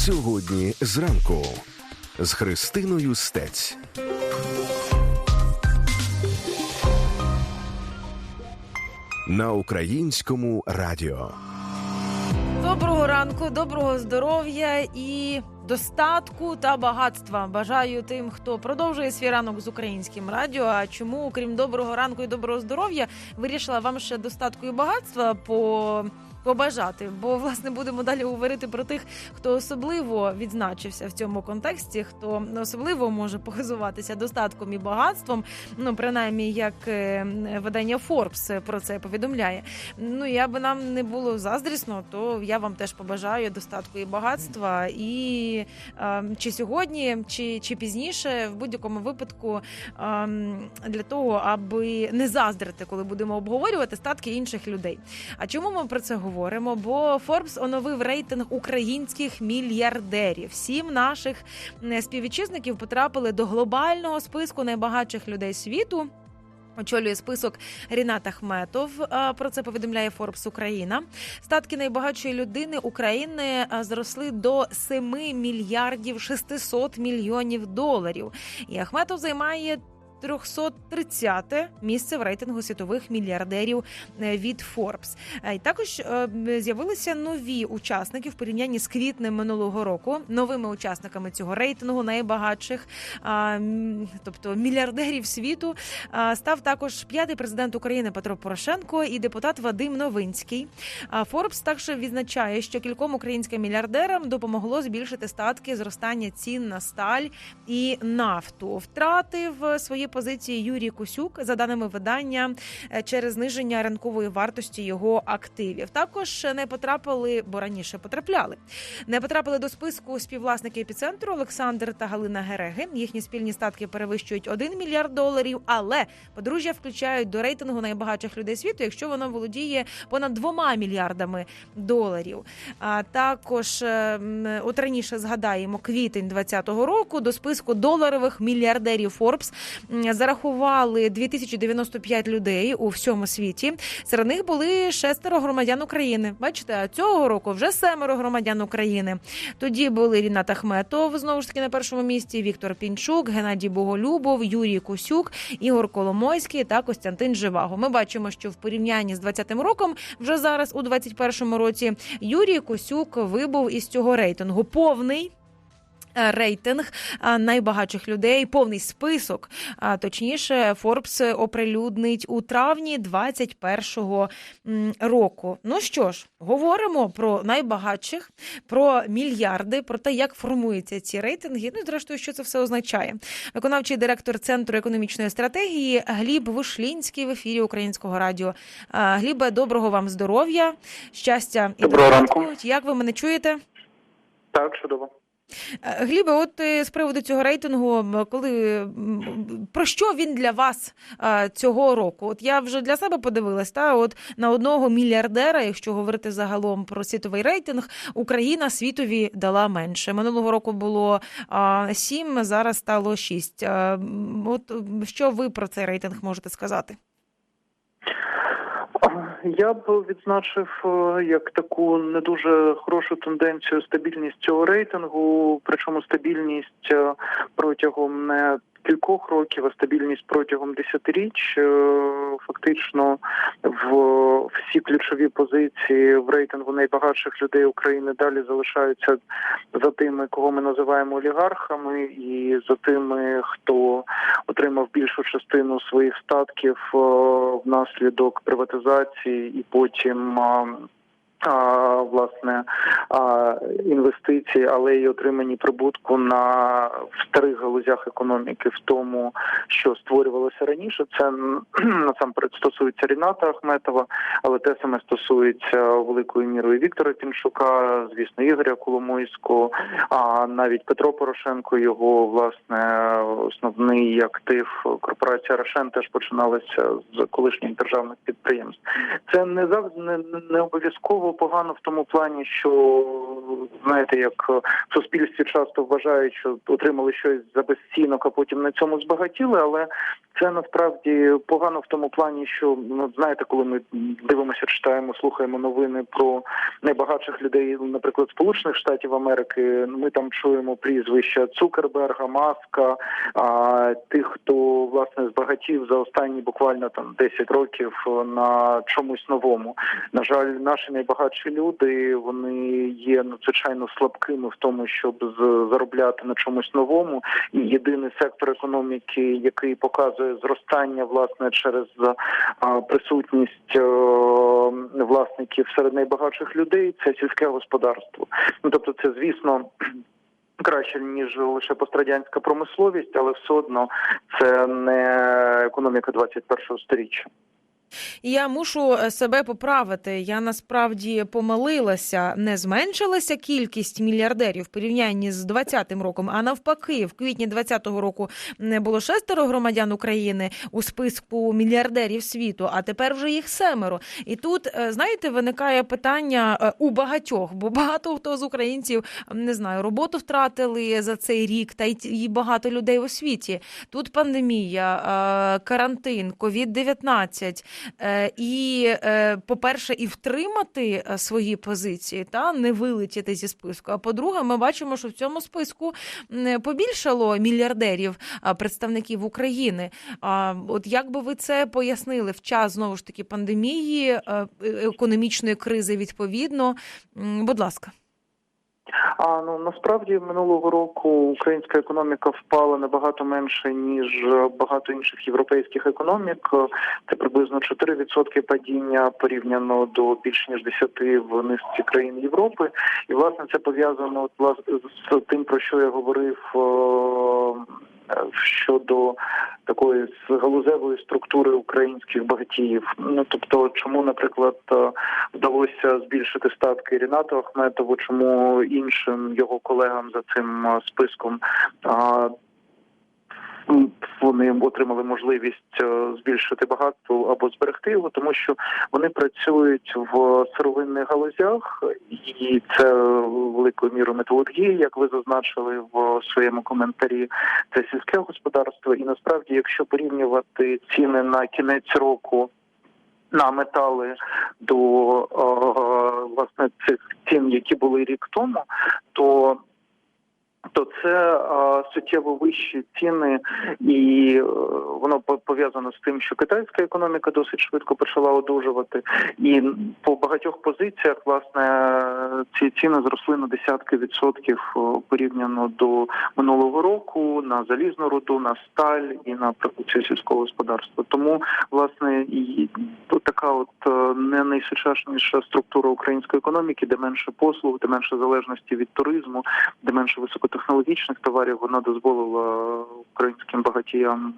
Сьогодні зранку з Христиною Стець. На українському радіо. Доброго ранку, доброго здоров'я і достатку та багатства. Бажаю тим, хто продовжує свій ранок з українським радіо. А чому, окрім доброго ранку і доброго здоров'я, вирішила вам ще достатку і багатства по. Побажати, бо власне будемо далі говорити про тих, хто особливо відзначився в цьому контексті, хто особливо може похизуватися достатком і багатством. Ну принаймні, як е, видання Forbes про це повідомляє. Ну я би нам не було заздрісно, то я вам теж побажаю достатку і багатства. І чи сьогодні, чи чи пізніше, в будь-якому випадку для того, аби не заздрити, коли будемо обговорювати статки інших людей. А чому ми про це говоримо? Бо Форбс оновив рейтинг українських мільярдерів. Сім наших співвітчизників потрапили до глобального списку найбагатших людей світу. Очолює список Рінат Ахметов. Про це повідомляє Форбс Україна. Статки найбагатшої людини України зросли до 7 мільярдів 600 мільйонів доларів. І Ахметов займає 330 місце в рейтингу світових мільярдерів е, від Forbes. І також е, з'явилися нові учасники в порівнянні з квітнем минулого року. Новими учасниками цього рейтингу найбагатших, тобто мільярдерів світу, став також п'ятий президент України Петро Порошенко і депутат Вадим Новинський. Forbes також відзначає, що кільком українським мільярдерам допомогло збільшити статки зростання цін на сталь і нафту. Втратив свої позиції Юрій Кусюк за даними видання е, через зниження ринкової вартості його активів. Також не потрапили, бо раніше потрапляли. Не потрапили до списку співвласники епіцентру Олександр та Галина Гереги. Їхні спільні статки перевищують 1 мільярд доларів, але подружжя включають до рейтингу найбагатших людей світу, якщо воно володіє понад двома мільярдами доларів. А також ем, от раніше згадаємо квітень 2020 року до списку доларових мільярдерів Forbes зарахували 2095 людей у всьому світі. Серед них були шестеро громадян України. Бачите, а цього року вже семеро громадян України. Тоді були Рінат Ахметов, знову ж таки на першому місці. Віктор Пінчук, Геннадій Боголюбов, Юрій Кусюк, Ігор Коломойський та Костянтин Живаго. Ми бачимо, що в порівнянні з 20-м роком, вже зараз у 21-му році, Юрій Косюк вибув із цього рейтингу повний. Е, рейтинг е, найбагатших людей, повний список. Точніше, Форбс оприлюднить у травні 2021 року. Ну що ж, говоримо про найбагатших, про мільярди, про те, як формуються ці рейтинги. Ну і зрештою, що це все означає. Виконавчий директор центру економічної стратегії Гліб Вишлінський в ефірі Українського радіо. Е, Глібе, доброго вам здоров'я, щастя і доброго ранку. Як ви мене чуєте? Так, чудово. Е, Глібе, от е, з приводу цього рейтингу, коли про що він для вас е, цього року? От я вже для себе подивилась, та от на одного мільярдера, якщо говорити загалом про світовий рейтинг, Україна світові дала менше. Минулого року було сім, зараз стало шість. От що ви про цей рейтинг можете сказати? Я б відзначив е, як таку не дуже хорошу тенденцію стабільність цього рейтингу, причому стабільність е, протягом не кількох років, а стабільність протягом десятиріч. Е, фактично в всі ключові позиції в рейтингу найбагатших людей України далі залишаються за тими, кого ми називаємо олігархами, і за тими, хто отримав більшу частину своїх статків внаслідок приватизації і потім власне інвестиції, але й отримані прибутку на старих галузях економіки, в тому, що створювалося раніше. Це насамперед стосується Ріната Ахметова, але те саме стосується великою мірою Віктора Тимшука, звісно, Ігоря Коломойського, а навіть Петро Порошенко, його власне основний актив корпорація Рошен теж починалася з колишніх державних підприємств. Це не завжди не, не обов'язково погано в тому плані, що знаєте, як в суспільстві часто вважають, що отримали щось за безцінок, а потім на цьому збагатіли. Але Це насправді погано в тому плані, що ну знаєте, коли ми дивимося, читаємо, слухаємо новини про найбагатших людей, наприклад, Сполучених Штатів Америки. Ми там чуємо прізвища Цукерберга, Маска, а тих, хто власне збагатів за останні буквально там 10 років на чомусь новому. На жаль, наші найбагатші люди вони є надзвичайно слабкими в тому, щоб заробляти на чомусь новому. І єдиний сектор економіки, який показує зростання власне через а, присутність е, власників серед найбагатших людей, це сільське господарство. Ну тобто, це звісно. Краще ніж лише пострадянська промисловість, але все одно це не економіка 21-го сторіччя. Я мушу е, себе поправити. Я насправді помилилася. Не зменшилася кількість мільярдерів в порівнянні з 20-м роком, а навпаки, в квітні 20-го року не було шестеро громадян України у списку мільярдерів світу, а тепер вже їх семеро. І тут е, знаєте, виникає питання е, у багатьох, бо багато хто з українців не знаю, роботу втратили за цей рік, та й багато людей у світі. Тут пандемія, карантин, ковід 19 Е, І, е, по-перше, і втримати е, свої позиції, та не вилетіти зі списку. А по-друге, ми бачимо, що в цьому списку побільшало мільярдерів представників України. А от як би ви це пояснили в час знову ж таки пандемії, е, економічної кризи відповідно? Будь ласка. А ну насправді минулого року українська економіка впала набагато менше ніж багато інших європейських економік. Це приблизно 4% падіння порівняно до більш ніж 10% в низці країн Європи. І власне це пов'язано з тим, про що я говорив. Е, Щодо такої галузевої структури українських багатіїв, ну тобто, чому, наприклад, е, вдалося збільшити статки Рінату Ахметову, чому іншим його колегам за цим е, списком вони отримали можливість е, збільшити багатство або зберегти його, тому що вони працюють в сировинних галузях, і це великою мірою металургії, як ви зазначили в своєму коментарі. Це сільське господарство, і насправді, якщо порівнювати ціни на кінець року. На метали до о, власне цих цін, які були рік тому, то то це суттєво вищі ціни, і е, воно по- пов'язано з тим, що китайська економіка досить швидко почала одужувати, і по багатьох позиціях власне ці ціни зросли на десятки відсотків е, порівняно до минулого року на залізну руду, на сталь і на продукцію сільського господарства. Тому власне і така от е, не найсучасніша структура української економіки, де менше послуг, де менше залежності від туризму, де менше високотехнологічних товарів, вона дозволила українським багатіям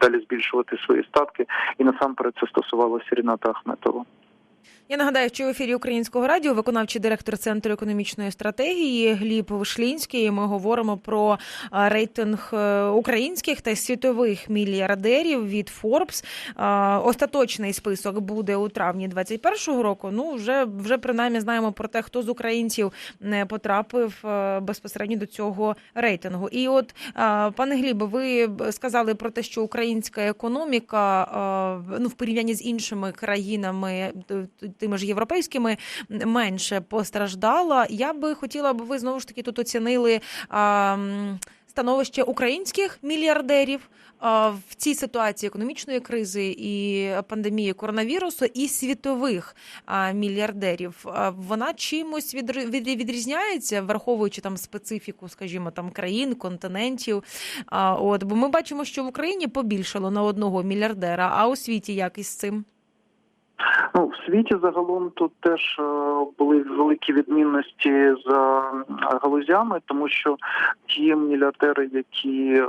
далі збільшувати свої статки, і насамперед це стосувалося Ріната Ахметова. Я нагадаю, що в ефірі Українського радіо виконавчий директор Центру економічної стратегії Гліб Вишлінський. Ми говоримо про рейтинг е, українських та світових мільярдерів від Forbes. Остаточний список буде у травні 2021 року. Ну вже вже принаймні знаємо про те, хто з українців не потрапив е, безпосередньо до цього рейтингу. І от пане Глібе, ви сказали про те, що українська економіка ну в порівнянні з іншими країнами, тими ж європейськими, менше постраждала. Я би хотіла, аби ви знову ж таки тут оцінили а, становище українських мільярдерів. В цій ситуації економічної кризи і пандемії коронавірусу, і світових мільярдерів, вона чимось відрізняється, враховуючи там специфіку, скажімо, там країн, континентів. От бо ми бачимо, що в Україні побільшало на одного мільярдера, а у світі як із цим? Ну, в світі загалом тут теж е, були великі відмінності за галузями, тому що ті мільярдери, які е,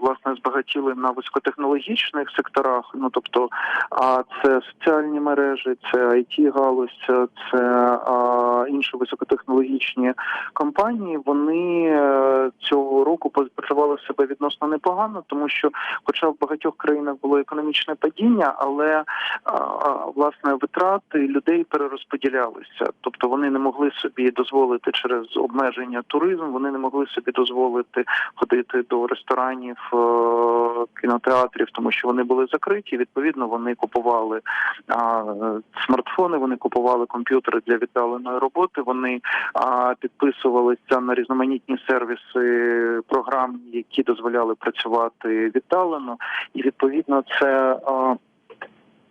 власне збагатіли на високотехнологічних секторах, ну тобто, а це соціальні мережі, це it галузь, це а, інші високотехнологічні компанії, вони е, цього року почували себе відносно непогано, тому що, хоча в багатьох країнах було економічне падіння, але а, власне витрати людей перерозподілялися, тобто вони не могли собі дозволити через обмеження туризму, вони не могли собі дозволити ходити до ресторанів, е, кінотеатрів, тому що вони були закриті. Відповідно, вони купували а, смартфони, вони купували комп'ютери для віддаленої роботи. Вони а, підписувалися на різноманітні сервіси програм, які дозволяли працювати віддалено, і відповідно це. А,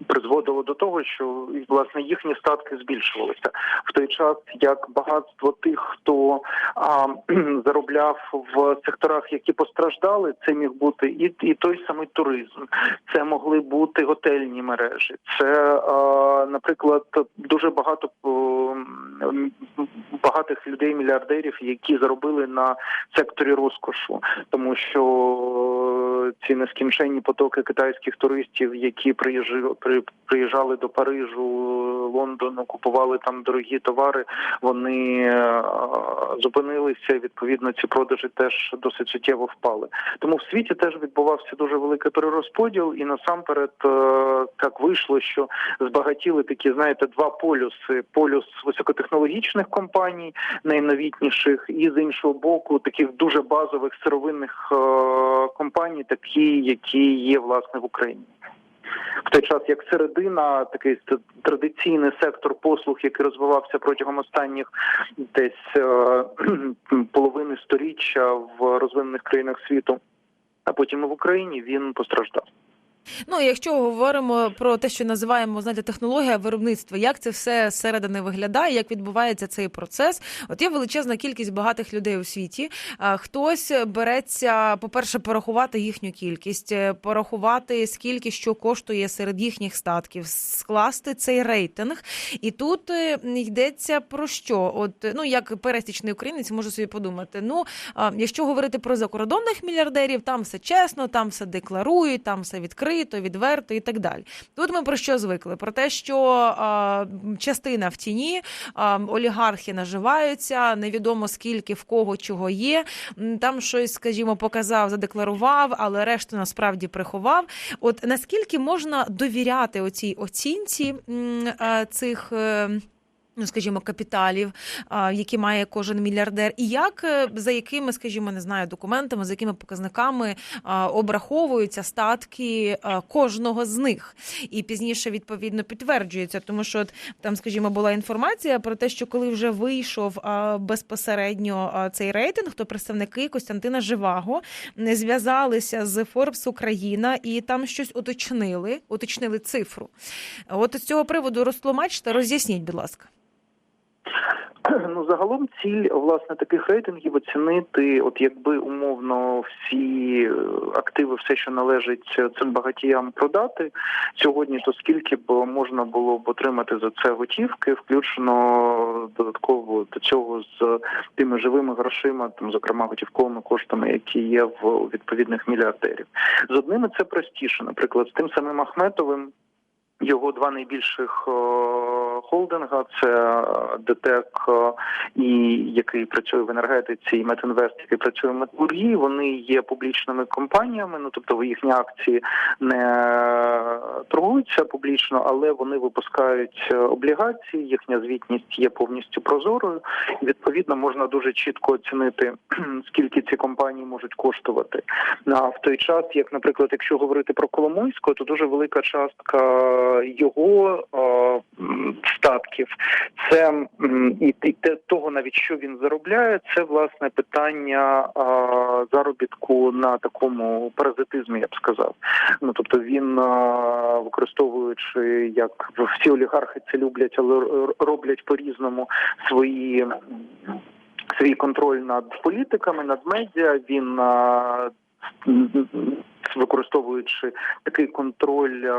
Призводило до того, що власне їхні статки збільшувалися в той час, як багатство тих, хто а, заробляв в секторах, які постраждали, це міг бути і і той самий туризм, це могли бути готельні мережі. Це, а, наприклад, дуже багато багатих людей, мільярдерів, які заробили на секторі розкошу, тому що ці нескінченні потоки китайських туристів, які приїжджали до Парижу, Лондону, купували там дорогі товари. Вони е, зупинилися. Відповідно, ці продажі теж досить суттєво впали. Тому в світі теж відбувався дуже великий перерозподіл, і насамперед е, так вийшло, що збагатіли такі, знаєте, два полюси: полюс високотехнологічних компаній, найновітніших, і з іншого боку, таких дуже базових сировинних е, компаній, такі, які є власне в Україні в той час як середина, такий традиційний сектор послуг, який розвивався протягом останніх десь е, половини сторіччя в розвинених країнах світу, а потім і в Україні він постраждав. Ну, якщо говоримо про те, що називаємо знаєте, технологія виробництва, як це все зсередини виглядає, як відбувається цей процес? От є величезна кількість багатих людей у світі. Хтось береться, по-перше, порахувати їхню кількість, е, порахувати скільки що коштує серед їхніх статків, скласти цей рейтинг. І тут е, йдеться про що? От ну як пересічний українець може собі подумати: ну якщо говорити про закордонних мільярдерів, там все чесно, там все декларують, там все відкрито відкрито, відверто і так далі. Тут ми про що звикли? Про те, що а, частина в тіні, а, олігархи наживаються, невідомо скільки в кого чого є. Там щось, скажімо, показав, задекларував, але решту насправді приховав. От наскільки можна довіряти оцій оцінці цих. Ну, скажімо, капіталів, які має кожен мільярдер, і як е, за якими, скажімо, не знаю, документами, за якими показниками обраховуються статки кожного з них, і пізніше відповідно підтверджується, тому що там, скажімо, була інформація про те, що коли вже вийшов безпосередньо цей рейтинг, то представники Костянтина Живаго не зв'язалися з Forbes Україна і там щось уточнили, уточнили цифру. От з цього приводу розтлумачте, роз'ясніть, будь ласка. Ну, загалом ціль власне таких рейтингів оцінити, от якби умовно всі е, активи, все, що належить цим багатіям, продати сьогодні, то скільки б можна було б отримати за це готівки, включно додатково до цього з тими живими грошима, там зокрема готівковими коштами, які є в відповідних мільярдерів. З одними це простіше, наприклад, з тим самим Ахметовим. Його два найбільших е, холдинга це ДТЕК, е, і який працює в енергетиці, і Метінвест, який працює в металургії. Вони є публічними компаніями. Ну тобто їхні акції не торгуються публічно, але вони випускають облігації. Їхня звітність є повністю прозорою. І, Відповідно, можна дуже чітко оцінити скільки ці компанії можуть коштувати. На в той час, як, наприклад, якщо говорити про Коломойського, то дуже велика частка його статків, це і, того, навіть що він заробляє, це власне питання заробітку на такому паразитизмі, я б сказав. Ну тобто він використовуючи як всі олігархи це люблять, але роблять по різному свої. Свій контроль над політиками, над медіа він використовуючи такий контроль, е,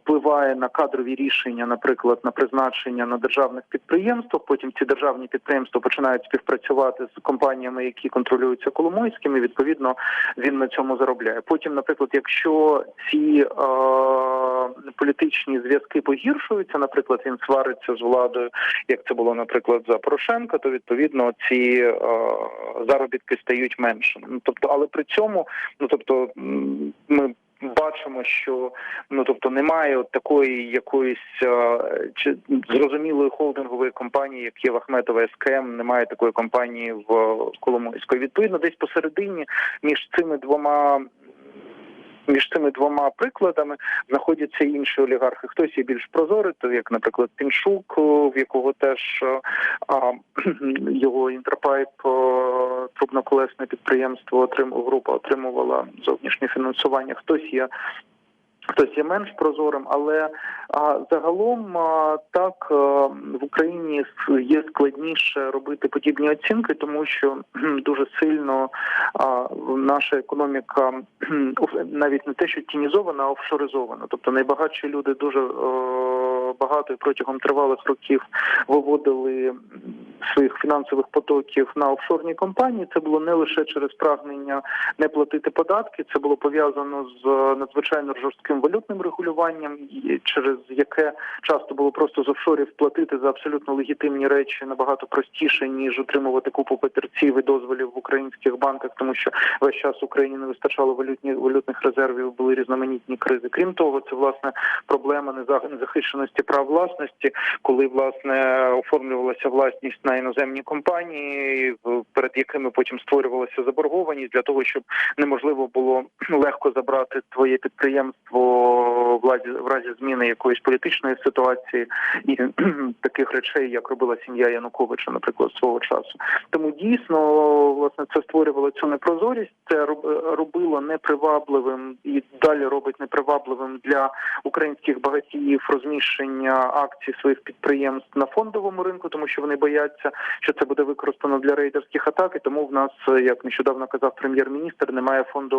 впливає на кадрові рішення, наприклад, на призначення на державних підприємствах. Потім ці державні підприємства починають співпрацювати з компаніями, які контролюються Коломойським, і відповідно він на цьому заробляє. Потім, наприклад, якщо ці е, політичні зв'язки погіршуються, наприклад, він свариться з владою, як це було, наприклад, за Порошенка, то відповідно ці е, заробітки стають меншими. Ну тобто, але при цьому, ну тобто, ми. Бачимо, що ну тобто немає от такої якоїсь е, чи зрозумілої холдингової компанії, як є в Ахметова СКМ, немає такої компанії в Коломойської. Відповідно, десь посередині між цими двома. Між цими двома прикладами знаходяться інші олігархи. Хтось є більш прозорий, то як, наприклад, Піншук, в якого теж е, а, його інтерпайп е, трубноколесне підприємство отрим група отримувала зовнішнє фінансування. Хтось є. Хтось є менш прозорим, але а, загалом а, так а, в Україні є складніше робити подібні оцінки, тому що дуже сильно а, наша економіка навіть не те, що тінізована, а офшоризована. Тобто найбагатші люди дуже е, багато і протягом тривалих років виводили своїх фінансових потоків на офшорні компанії. Це було не лише через прагнення не платити податки. Це було пов'язано з е, надзвичайно жорстким валютним регулюванням, через яке часто було просто з офшорів платити за абсолютно легітимні речі набагато простіше ніж отримувати купу патерців і дозволів в українських банках, тому що весь час Україні не вистачало валютні валютних резервів, були різноманітні кризи. Крім того, це власне проблема неза- незахищеності прав власності, коли власне оформлювалася власність на іноземні компанії, перед якими потім створювалася заборгованість для того, щоб неможливо було легко забрати твоє підприємство в разі, в разі зміни якоїсь політичної ситуації і таких речей, як робила сім'я Януковича, наприклад, свого часу. Тому дійсно власне це створювало цю непрозорість, це роб- робило непривабливим і далі робить непривабливим для українських багатіїв розміщення акцій своїх підприємств на фондовому ринку, тому що вони бояться, що це буде використано для рейдерських атак. І тому в нас, як нещодавно казав прем'єр-міністр, немає фонду